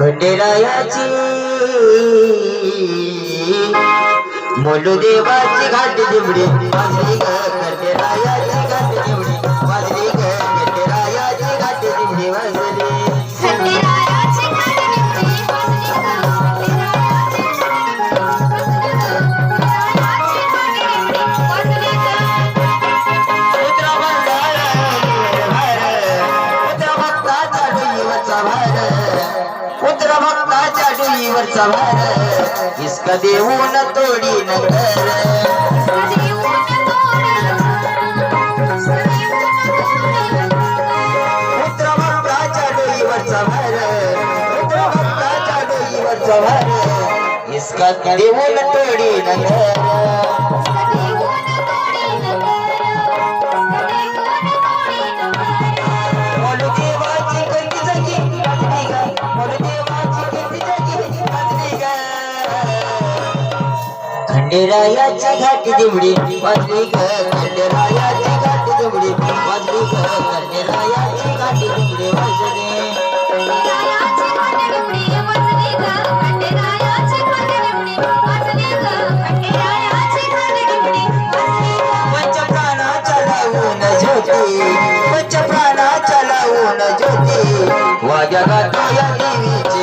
घटेरायाची मोलू देवाची घाट दिमडे पुत्र भक्ताच्या डोईवरचा भार इसक देऊन तोडी नगर इसका देऊन तोडी नगर खंडेरायाची घाटी दिवडी वाजली ग खंडेरायाची घाटी दिवडी वाजली ग खंडेरायाची घाटी दिवडी वाजली Thank you. जगत यदि विच